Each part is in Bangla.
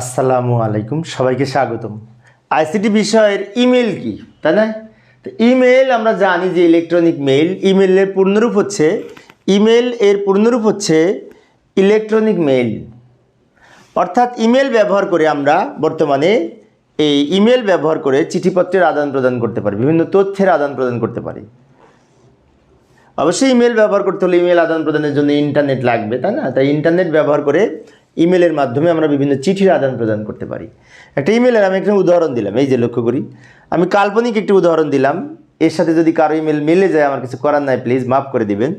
আসসালামু আলাইকুম, সবাইকে স্বাগতম। আইসিটি বিষয়ের ইমেল কি, তাই না? তো ইমেল আমরা জানি যে ইলেকট্রনিক মেইল ইমেলের পূর্ণরূপ হচ্ছে ইমেল এর পূর্ণরূপ হচ্ছে ইলেকট্রনিক মেইল। অর্থাৎ ইমেল ব্যবহার করে আমরা বর্তমানে এই ইমেল ব্যবহার করে চিঠিপত্রের আদান প্রদান করতে পারি, বিভিন্ন তথ্যের আদান প্রদান করতে পারি। অবশ্যই ইমেল ব্যবহার করতে হলে ইমেল আদান প্রদানের জন্য ইন্টারনেট লাগবে, তাই না? তাই ইন্টারনেট ব্যবহার করে ইমেলের মাধ্যমে আমরা বিভিন্ন চিঠির আদান প্রদান করতে পারি। একটা ইমেলের আমি একটা উদাহরণ দিলাম, এই যে লক্ষ্য করি। আমি কাল্পনিক একটি উদাহরণ দিলাম, এর সাথে যদি কারও ইমেল মিলে যায়, আমার কিছু করার নাই, প্লিজ মাফ করে দিবেন।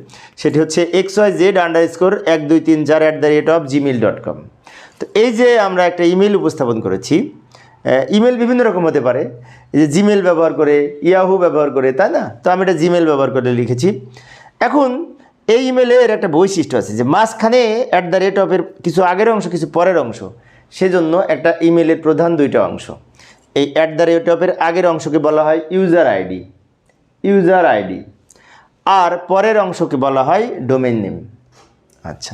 সেটি হচ্ছে X Y Z underscore এক দুই তিন চার at the rate of Gmail dot com তো এই যে আমরা একটা ইমেল উপস্থাপন করেছি ইমেল বিভিন্ন রকম হতে পারে। এই যে জিমেল ব্যবহার করে ইয়াহু ব্যবহার করে, তাই না? তো আমি এটা জিমেল ব্যবহার করে লিখেছি। এখন এই ইমেলের একটা বৈশিষ্ট্য আছে যে মাঝখানে অ্যাট দ্য রেট অফের কিছু আগের অংশ, কিছু পরের অংশ, সেজন্য একটা ইমেলের প্রধান দুইটা অংশ। এই অ্যাট দ্য রেট অফের আগের অংশকে বলা হয় ইউজার আইডি ইউজার আইডি আর পরের অংশকে বলা হয় ডোমেন নেম আচ্ছা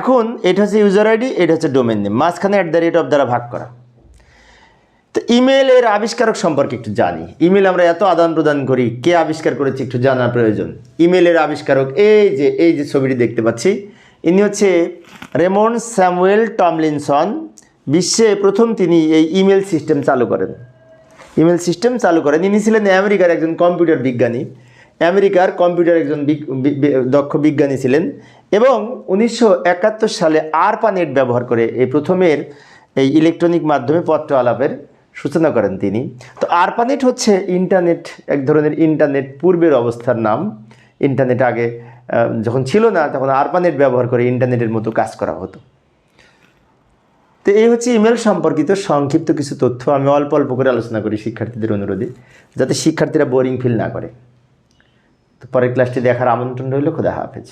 এখন এটা হচ্ছে ইউজার আইডি এটা হচ্ছে ডোমেন নেম মাঝখানে অ্যাট দ্য রেট অফ দ্বারা ভাগ করা। তো ইমেলের আবিষ্কারক সম্পর্কে একটু জানি। ইমেল আমরা এত আদান প্রদান করি, কে আবিষ্কার করেছে একটু জানার প্রয়োজন। ইমেলের আবিষ্কারক এই যে এই যে ছবিটি দেখতে পাচ্ছি, ইনি হচ্ছে রেমন স্যামুয়েল টমলিনসন। বিশ্বে প্রথম তিনি এই ইমেল সিস্টেম চালু করেন। ইমেল সিস্টেম চালু করেন। ইনি ছিলেন আমেরিকার একজন কম্পিউটার বিজ্ঞানী। আমেরিকার কম্পিউটার একজন দক্ষ বিজ্ঞানী ছিলেন এবং উনিশশো একাত্তর সালে আরপানেট ব্যবহার করে এই প্রথমের এই ইলেকট্রনিক মাধ্যমে পত্র আলাপের সূচনা করেন তিনি। তো আরপানেট হচ্ছে ইন্টারনেট, এক ধরনের ইন্টারনেট পূর্বের অবস্থার নাম। ইন্টারনেট আগে যখন ছিল না, তখন আরপানেট ব্যবহার করে ইন্টারনেটের মতো কাজ করা হতো। তো এই হচ্ছে ইমেল সম্পর্কিত সংক্ষিপ্ত কিছু তথ্য। আমি অল্প অল্প করে আলোচনা করি শিক্ষার্থীদের অনুরোধে, যাতে শিক্ষার্থীরা বোরিং ফিল না করে। তো পরের ক্লাসটি দেখার আমন্ত্রণ রইল। খোদা হাফেজ।